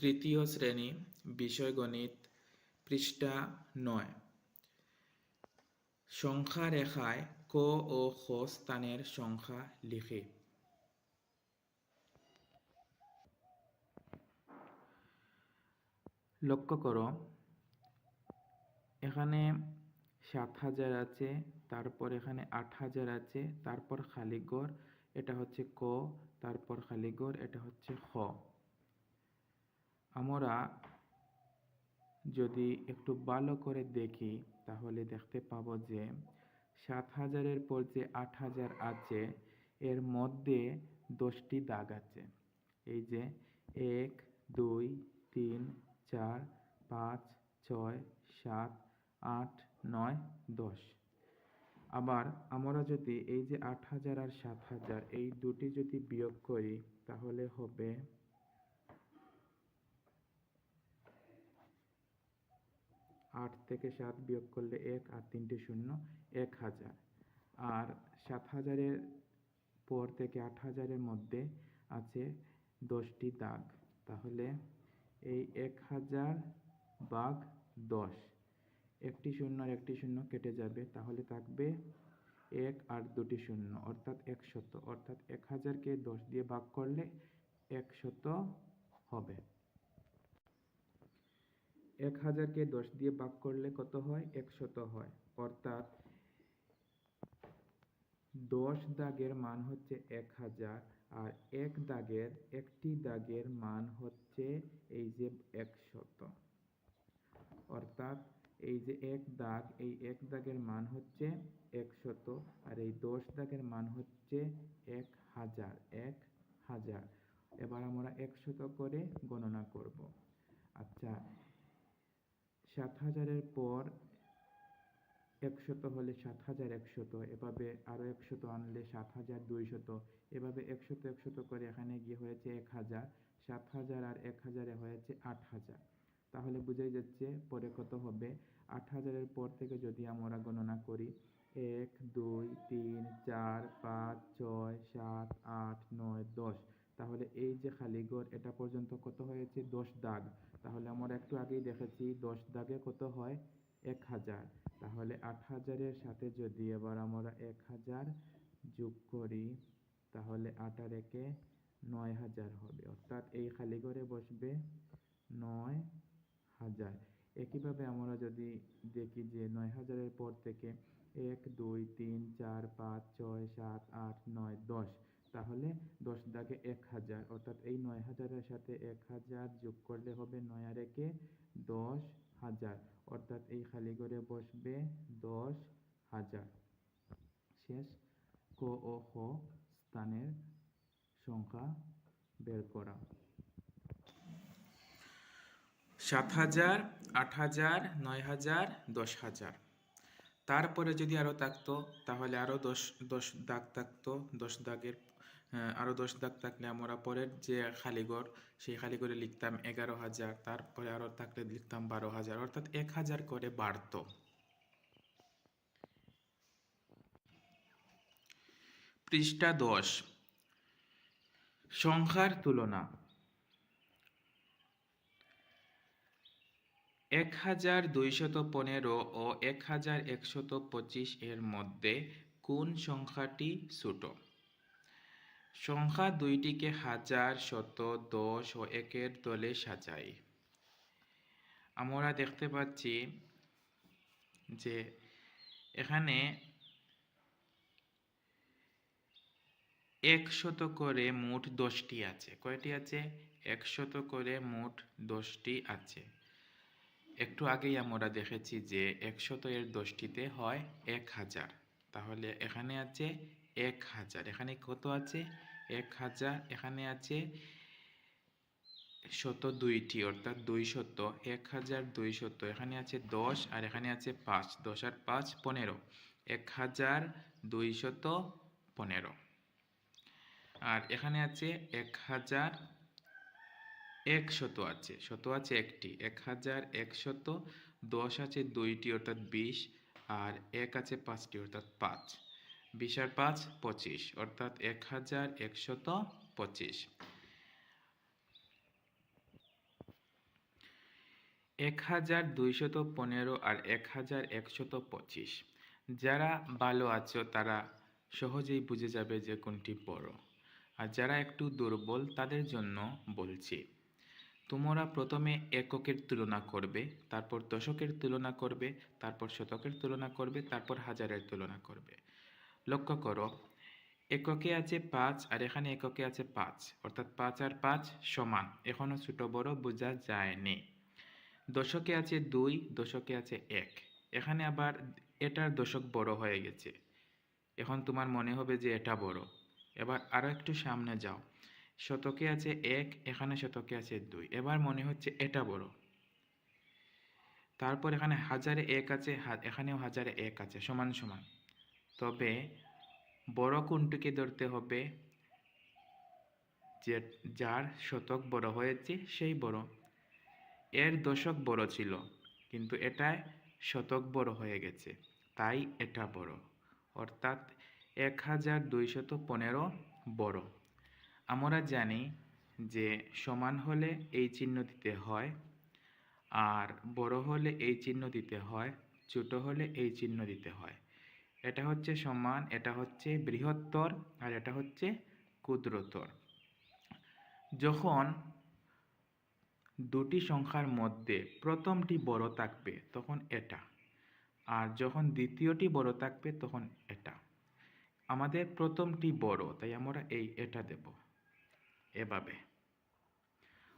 তৃতীয় শ্রেণি, বিষয় গণিত, পৃষ্ঠা নয়। সংখ্যা রেখায় ক ও খ স্থানের সংখ্যা লিখে। লক্ষ্য করো, এখানে সাত হাজার আছে, তারপর এখানে আট হাজার আছে, তারপর খালি ঘর এটা হচ্ছে ক, তারপর খালি ঘর এটা হচ্ছে খ। আমরা যদি একটু ভালো করে দেখি, তাহলে দেখতে পাব যে সাত হাজারের পর যে আট হাজার আছে, এর মধ্যে দশটি দাগ আছে। এই যে এক, দুই, তিন, চার, পাঁচ, ছয়, সাত, আট, নয়, দশ। আবার আমরা যদি এই যে আট হাজার আর সাত হাজার, এই দুটি যদি বিয়োগ করি, তাহলে হবে আট থেকে সাত বিয়োগ করলে এক আর তিনটে শূন্য, এক হাজার। আর সাত হাজারের পর থেকে আট হাজারের মধ্যে আছে দশটি দাগ। তাহলে এই এক হাজার বাঘ দশ। একটি শূন্য আর একটি শূন্য কেটে যাবে। তাহলে থাকবে এক আর দুটি শূন্য, অর্থাৎ একশত। অর্থাৎ এক হাজারকে দশ দিয়ে ভাগ করলে একশত হবে। এক হাজারকে দশ দিয়ে ভাগ করলে কত হয়? একশত হয়। অর্থাৎ দশ দাগের মান হচ্ছে এক হাজার আর এক দাগের, একটি দাগের মান হচ্ছে এই যে একশত। অর্থাৎ এই যে এক দাগ, এই এক দাগের মান হচ্ছে একশত আর এই দশ দাগের মান হচ্ছে এক হাজার এক হাজার। এবার আমরা একশত করে গণনা করব। আচ্ছা সাত হাজারের পর একশত হলে সাত হাজার একশত, এভাবে আরও একশত আনলে সাত হাজার দুইশত, এভাবে একশত একশত করে এখানে গিয়ে হয়েছে এক হাজার, সাত হাজার আর এক হাজারে হয়েছে আট হাজার। তাহলে বোঝাই যাচ্ছে পরে কত হবে? আট হাজারের পর থেকে যদি আমরা গণনা করি, এক, দুই, তিন, চার, পাঁচ, ছয়, সাত, আট, নয়, দশ তাহলে এই যে খালি ঘর, এটা পর্যন্ত কত হয়েছে? দশ দাগ। তাহলে আমরা একটু আগেই দেখেছি, দশ দাগে কত হয়? এক হাজার। তাহলে আট হাজারের সাথে যদি এবার আমরা এক হাজার যোগ করি, তাহলে আট আর একে নয় হাজার হবে। অর্থাৎ এই খালি ঘরে বসবে নয় হাজার। একইভাবে আমরা যদি দেখি যে নয় হাজারের পর থেকে এক, দুই, তিন, চার, পাঁচ, ছয়, সাত, আট, নয়, দশ তাহলে দশ দাগে এক হাজার, অর্থাৎ এই নয় হাজারের সাথে এক হাজার যোগ করলে হবে নয় আর একে দশ হাজার, অর্থাৎ এই খালি ঘরে বসবে দশ হাজার। শেষ ক ও খ স্থানের সংখ্যা বের করা। সাত হাজার, আট হাজার, নয় হাজার, দশ হাজার। তারপরে যদি আরও থাকতো, তাহলে আরও দশ দশ দাগ থাকতো, দশ দাগের আরও দশ দাগ থাকলে আমরা পরের যে খালিঘর সেই খালিঘরে লিখতাম এগারো হাজার, তারপরে আরও থাকলে লিখতাম বারো হাজার, অর্থাৎ এক হাজার করে বাড়তো। পৃষ্ঠা দশ, সংখ্যার তুলনা। এক হাজার দুইশত পনেরো ও এক হাজার একশত পঁচিশ এর মধ্যে কোন সংখ্যাটি ছোট? সংখ্যা দুইটিকে হাজার, শত, দশ ও একের দলে সাজাই। আমরা দেখতে পাচ্ছি যে এখানে একশত করে মোট দশটি আছে। কয়টি আছে? একশত করে মোট দশটি আছে। একটু আগেই আমরা দেখেছি যে একশত এর দশটিতে হয় এক হাজার। তাহলে এখানে আছে এক হাজার। এখানে কত আছে? এক হাজার। এখানে আছে শত দুইটি, অর্থাৎ দুই শত এক হাজার দুই শত এখানে আছে দশ আর এখানে আছে পাঁচ। দশ আর পাঁচ, পনেরো। এক হাজার দুই শত পনেরো। আর এখানে আছে এক হাজার একশত আছে, শত আছে একটি। এক হাজার একশত দশ আছে দুইটি অর্থাৎ বিশ, আর এক আছে পাঁচটি অর্থাৎ পাঁচ। বিশ আর পাঁচ, পঁচিশ, অর্থাৎ এক হাজার একশত পঁচিশ। এক হাজার দুইশত পনেরো আর এক হাজার একশত পঁচিশ। যারা ভালো আছো, তারা সহজেই বুঝে যাবে যে কোনটি বড়। আর যারা একটু দুর্বল, তাদের জন্য বলছি তোমরা প্রথমে এককের তুলনা করবে, তারপর দশকের তুলনা করবে, তারপর শতকের তুলনা করবে, তারপর হাজারের তুলনা করবে। লক্ষ্য করো, এককে আছে পাঁচ আর এখানে এককে আছে পাঁচ, অর্থাৎ পাঁচ আর পাঁচ সমান। এখনও ছোট বড় বোঝা যায়নি। দশকে আছে দুই, দশকে আছে এক। এখানে আবার এটার দশক বড় হয়ে গেছে। এখন তোমার মনে হবে যে এটা বড়। এবার আরও একটু সামনে যাও। শতকে আছে এক, এখানে শতকে আছে দুই। এবার মনে হচ্ছে এটা বড়। তারপর এখানে হাজারে এক আছে এখানেও হাজারে এক আছে, সমান সমান। তবে বড় কোনটিকে ধরতে হবে? যে, যার শতক বড় হয়েছে সেই বড়। এর দশক বড় ছিল, কিন্তু এটায় শতক বড় হয়ে গেছে, তাই এটা বড়। অর্থাৎ এক হাজার দুইশত পনেরো বড়। আমরা জানি যে সমান হলে এই চিহ্ন দিতে হয় আর বড় হলে এই চিহ্ন দিতে হয়, ছোট হলে এই চিহ্ন দিতে হয়। এটা হচ্ছে সমান, এটা হচ্ছে বৃহত্তর আর এটা হচ্ছে ক্ষুদ্রতর। যখন দুটি সংখ্যার মধ্যে প্রথমটি বড় থাকবে তখন এটা, আর যখন দ্বিতীয়টি বড় থাকবে তখন এটা। আমাদের প্রথমটি বড়, তাই আমরা এই এটা দেব। এভাবে।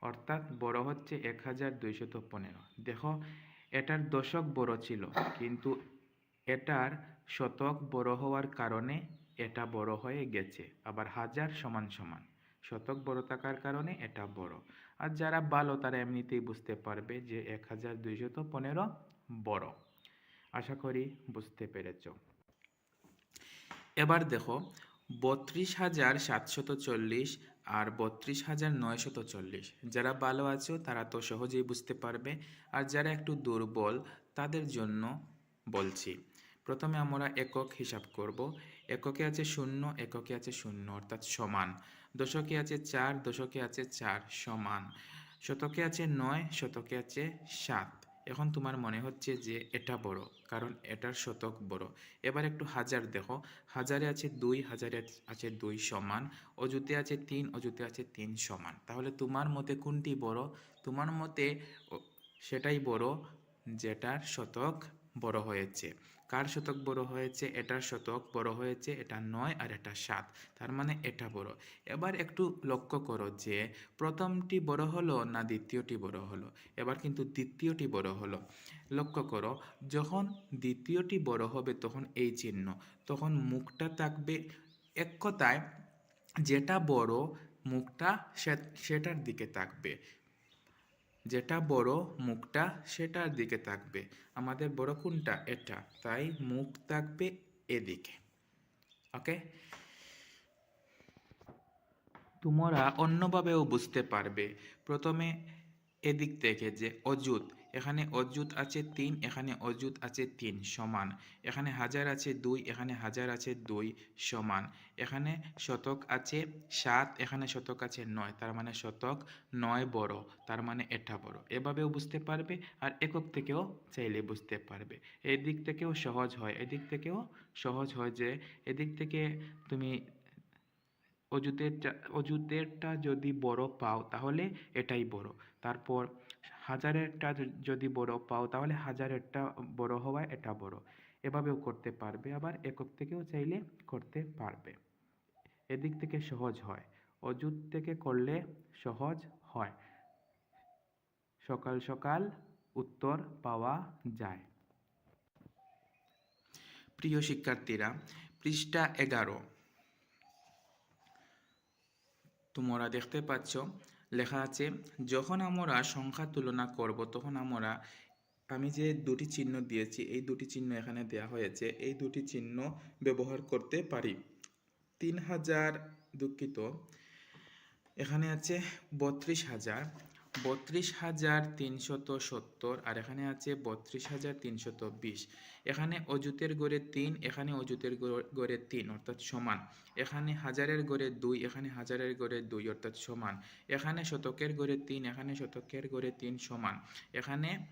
অর্থাৎ বড় হচ্ছে এক হাজার দুইশত পনেরো। দেখো, এটার দশক বড় ছিল, কিন্তু এটার শতক বড় হওয়ার কারণে এটা বড় হয়ে গেছে, আবার হাজার সমান সমান। শতক বড় থাকার কারণে এটা বড়। আর যারা ভালো, তারা এমনিতেই বুঝতে পারবে যে এক হাজার দুইশত পনেরো বড়। আশা করি বুঝতে পেরেছ। এবার দেখো বত্রিশ হাজার সাতশত চল্লিশ আর বত্রিশ হাজার নয়শত চল্লিশ। যারা ভালো আছো, তারা তো সহজেই বুঝতে পারবে। আর যারা একটু দুর্বল, তাদের জন্য বলছি। প্রথমে আমরা একক হিসাব করব। এককে আছে শূন্য, এককে আছে শূন্য, অর্থাৎ সমান। দশকে আছে চার, দশকে আছে চার, সমান। শতকে আছে নয়, শতকে আছে সাত। এখন তোমার মনে হচ্ছে যে এটা বড়, কারণ এটার শতক বড়। এবার একটু হাজার দেখো, হাজারে আছে দুই, হাজারে আছে দুই সমান অজুতে আছে তিন অজুতে আছে তিন সমান। তাহলে তোমার মতে কোনটি বড়? তোমার মতে সেটাই বড় যেটার শতক বড় হয়েছে। কার শতক বড় হয়েছে? এটার শতক বড় হয়েছে, এটা নয় আর এটা সাত। তার মানে এটা বড়। এবার একটু লক্ষ্য করো যে প্রথমটি বড় হলো না দ্বিতীয়টি বড় হলো? এবার কিন্তু দ্বিতীয়টি বড় হলো। লক্ষ্য করো, যখন দ্বিতীয়টি বড় হবে তখন এই চিহ্ন। তখন মুখটা থাকবে এক কথায় যেটা বড় মুখটা সেটার দিকে থাকবে। যেটা বড় মুখটা সেটার দিকে থাকবে, আমাদের বড় কোনটা? এটা। তাই মুখ থাকবে এদিকে। ওকে? তোমরা অন্যভাবেও বুঝতে পারবে। প্রথমে এদিক থেকে যে অযুত এখানে অযুত আছে তিন, এখানে অযুত আছে তিন সমান। এখানে হাজার আছে দুই, এখানে হাজার আছে দুই সমান। এখানে শতক আছে সাত, এখানে শতক আছে নয়, তার মানে শতক নয় বড়, তার মানে এটা বড়। এভাবেও বুঝতে পারবে আর একক থেকেও চাইলে বুঝতে পারবে। এই দিক থেকেও সহজ হয় এদিক থেকেও সহজ হয় যে এদিক থেকে তুমি অজুতেরটা অজুতেরটা যদি বড় পাও তাহলে এটাই বড়। তারপর হাজারেরটা যদি বড় পাও, তাহলে হাজারেরটা বড় হওয়ায় এটা বড়। এভাবেও করতে পারবে, আবার একক থেকেও চাইলে করতে পারবে। এদিক থেকে সহজ হয়, অযুত থেকে করলে সহজ হয়। সকাল সকাল উত্তর পাওয়া যায়। প্রিয় শিক্ষার্থীরা, পৃষ্ঠা এগারো। তোমরা দেখতে পাচ্ছ লেখা আছে, যখন আমরা সংখ্যা তুলনা করব, তখন আমরা আমি যে দুটি চিহ্ন দিয়েছি, এই দুটি চিহ্ন এখানে দেয়া হয়েছে, এই দুটি চিহ্ন ব্যবহার করতে পারি। তিন হাজার দুঃখিত। এখানে আছে বত্রিশ হাজার। বত্রিশ হাজার তিনশত সত্তর আর এখানে আছে বত্রিশ হাজার তিনশত বিশ। এখানে অজুতের গড়ে তিন, এখানে অজুতের গড়- তিন, অর্থাৎ সমান। এখানে হাজারের গড়ে দুই, এখানে হাজারের গড়ে দুই, অর্থাৎ সমান। এখানে শতকের গড়ে তিন, এখানে শতকের গড়ে তিন সমান। এখানে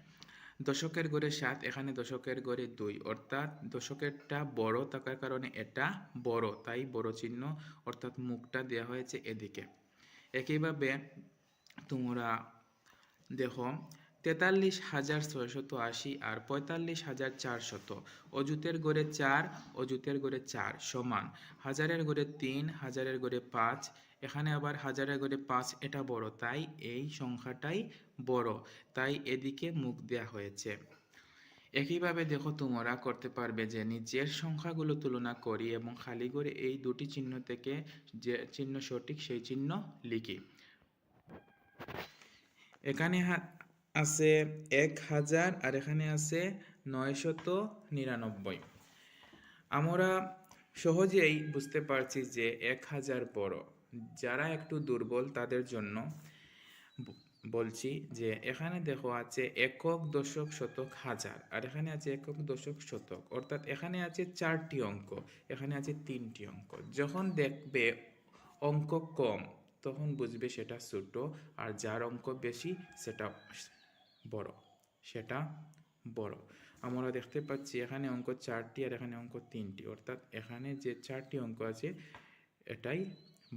দশকের গড়ে সাত, এখানে দশকের গড়ে দুই, অর্থাৎ দশকেরটা বড় থাকার কারণে এটা বড়, তাই বড় চিহ্ন, অর্থাৎ মুখটা দেওয়া হয়েছে এদিকে। একইভাবে তোমরা দেখো, তেতাল্লিশ হাজার ছয়শত আশি আর পঁয়তাল্লিশ হাজার চারশত। অজুতের গড়ে চার অজুতের গড়ে চার সমান। হাজারের গড়ে তিন, হাজারের গড়ে পাঁচ, এখানে আবার হাজারের গড়ে পাঁচ এটা বড়, তাই এই সংখ্যাটাই বড়। তাই এদিকে মুখ দেয়া হয়েছে। একইভাবে দেখো, তোমরা করতে পারবে যে নিচের সংখ্যাগুলো তুলনা করি এবং খালি করে এই দুটি চিহ্ন থেকে যে চিহ্ন সঠিক সেই চিহ্ন লিখি। এখানে আছে এক হাজার আর এখানে আছে নয়শত নিরানব্বই। আমরা সহজেই বুঝতে পারছি যে এক হাজার বড়। যারা একটু দুর্বল তাদের জন্য বলছি যে এখানে দেখো আছে একক দশক শতক হাজার আর এখানে আছে একক দশক শতক। অর্থাৎ এখানে আছে চারটি অঙ্ক, এখানে আছে তিনটি অঙ্ক। যখন দেখবে অঙ্ক কম তখন বুঝবে সেটা ছোট আর যার অঙ্ক বেশি সেটা বড়। সেটা বড়। আমরা দেখতে পাচ্ছি এখানে অঙ্ক চারটি আর এখানে অঙ্ক তিনটি। অর্থাৎ এখানে যে চারটি অঙ্ক আছে, এটাই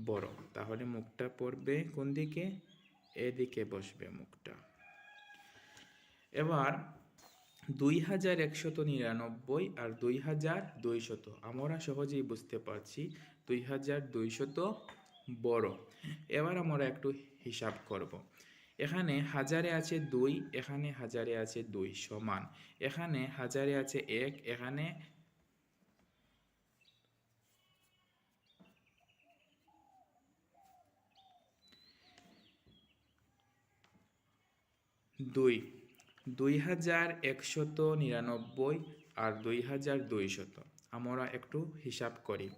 বড়। তাহলে মুখটা পড়বে কোন দিকে? এদিকে বসবে মুখটা। এবার দুই হাজার একশত নিরানব্বই আর দুই হাজার দুইশত। আমরা সহজেই বুঝতে পারছি দুই হাজার দুইশত বড়। এবার আমরা একটু হিসাব করব। এখানে হাজারে আছে দুই, এখানে হাজারে আছে দুই সমান। এখানে হাজারে আছে এক, এখানে দুই। দুই হাজার একশত নিরানব্বই আর দুই হাজার দুইশত। আমরা একটু হিসাব করি।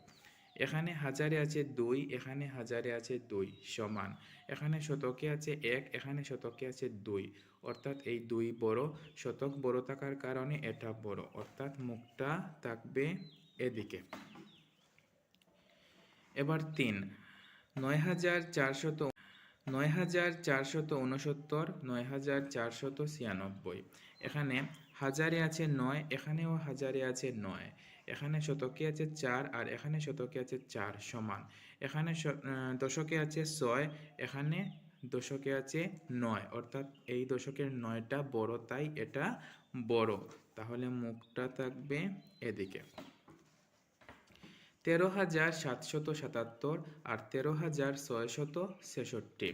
এখানে হাজারে আছে দুই, এখানে হাজারে আছে দুই সমান। এখানে শতকে আছে এক, এখানে শতকে আছে দুই। অর্থাৎ এই দুই বড়, শতক বড় থাকার কারণে এটা বড়। অর্থাৎ মুখটা থাকবে এদিকে। এবার তিন, নয় হাজার চারশত নয় হাজার চারশত উনসত্তর, নয় হাজার চারশত ছিয়ানব্বই। এখানে হাজারে আছে নয়, এখানেও হাজারে আছে নয়। এখানে শতকে আছে চার আর এখানে শতকে আছে চার সমান। এখানে দশকে আছে ছয়, এখানে দশকে আছে নয়। অর্থাৎ এই দশকের নয়টা বড়, তাই এটা বড়। তাহলে মুখটা থাকবে এদিকে। তেরো হাজার সাতশত সাতাত্তর আর তেরো হাজার ছয়শত ছেষট্টি।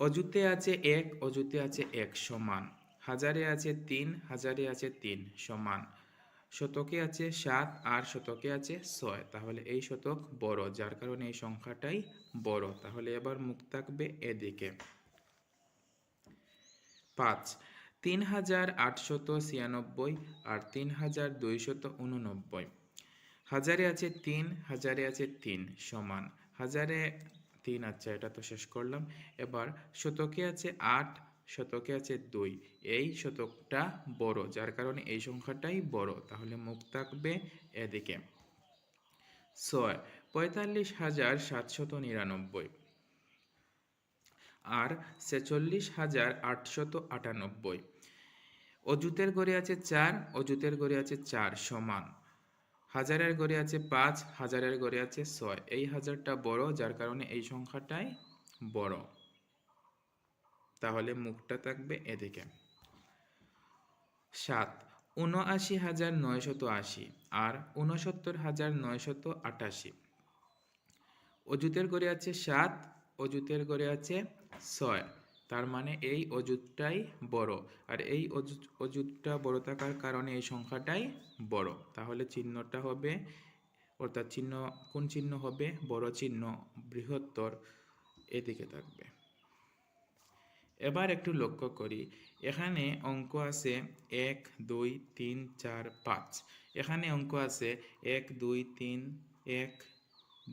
অজুতে আছে এক অজুতে আছে এক সমান। হাজারে আছে তিন, হাজারে আছে তিন সমান। শতকে আছে সাত আর শতকে আছে ছয়। তাহলে এই শতক বড়, যার কারণে এই সংখ্যাটাই বড়। তাহলে এবার মুখ থাকবে এদিকে। পাঁচ, তিন হাজার আটশত ছিয়ানব্বই আর তিন হাজার দুইশত উননব্বই। হাজারে আছে তিন, হাজারে আছে তিন সমান। হাজারে তিন আচ্ছা এটা তো শেষ করলাম। এবার শতকে আছে আট শতকে আছে দুই। এই শতকটা বড়, যার কারণে এই সংখ্যাটাই বড়। তাহলে মুখ থাকবে এদিকে। ছয়, পঁয়তাল্লিশ হাজার সাতশত নিরানব্বই। আর ছেচল্লিশ হাজার আটশত আটানব্বই। অজুতের গড়ে আছে চার অজুতের গড়ে আছে চার সমান। হাজারের গড়ে আছে পাঁচ, হাজারের গড়ে আছে ছয়। এই হাজারটা বড়, যার কারণে এই সংখ্যাটাই বড়। তাহলে মুখটা থাকবে এদিকে। সাত উনআশি হাজার নয়শত আশি আর উনসত্তর হাজার নয়শত আটাশি। অজুতের গড়ে আছে সাত অজুতের গড়ে আছে ছয়। তার মানে এই অজুতটাই বড়। আর এই অজুত অজুতটা বড় থাকার কারণে এই সংখ্যাটাই বড়। তাহলে চিহ্নটা হবে, অর্থাৎ চিহ্ন, কোন চিহ্ন হবে? বড় চিহ্ন, বৃহত্তর এদিকে থাকবে। এবার একটু লক্ষ্য করি। এখানে অঙ্ক আছে এক, দুই, তিন, চার, পাঁচ। এখানে অঙ্ক আছে এক, দুই, তিন, এক,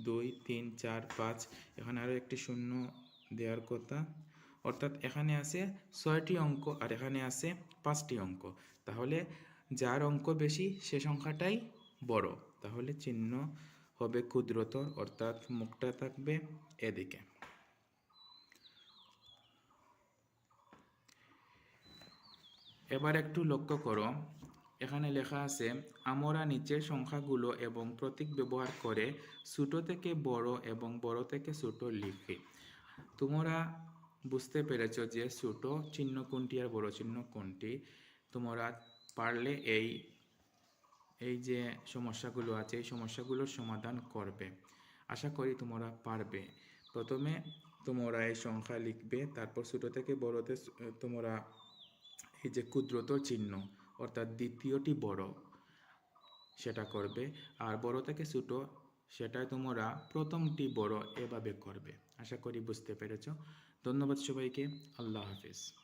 দুই, তিন, চার, পাঁচ। এখানে আরও একটি শূন্য দেওয়ার কথা। অর্থাৎ এখানে আছে ছয়টি অঙ্ক আর এখানে আছে পাঁচটি অঙ্ক। তাহলে যার অঙ্ক বেশি সে সংখ্যাটাই বড়। তাহলে চিহ্ন হবে ক্ষুদ্রতর, অর্থাৎ মুখটা থাকবে এদিকে। এবার একটু লক্ষ্য করো। এখানে লেখা আছে, আমরা নিচের সংখ্যাগুলো এবং প্রতীক ব্যবহার করে ছোট থেকে বড় এবং বড় থেকে ছোট লিখি। তোমরা বুঝতে পেরেছ যে ছোট চিহ্ন কোনটি আর বড় চিহ্ন কোনটি? তোমরা পারলে এই এই যে সমস্যাগুলো আছে, এই সমস্যাগুলোর সমাধান করবে। আশা করি তোমরা পারবে। প্রথমে তোমরা এই সংখ্যা লিখবে, তারপর ছোটো থেকে বড়তে তোমরা এই যে ক্ষুদ্রতর চিহ্ন, অর্থাৎ দ্বিতীয়টি বড়, সেটা করবে। আর বড় থেকে ছোট, সেটাই তোমরা প্রথমটি বড় এভাবে করবে। আশা করি বুঝতে পেরেছ। ধন্যবাদ সবাইকে। আল্লাহ হাফিজ।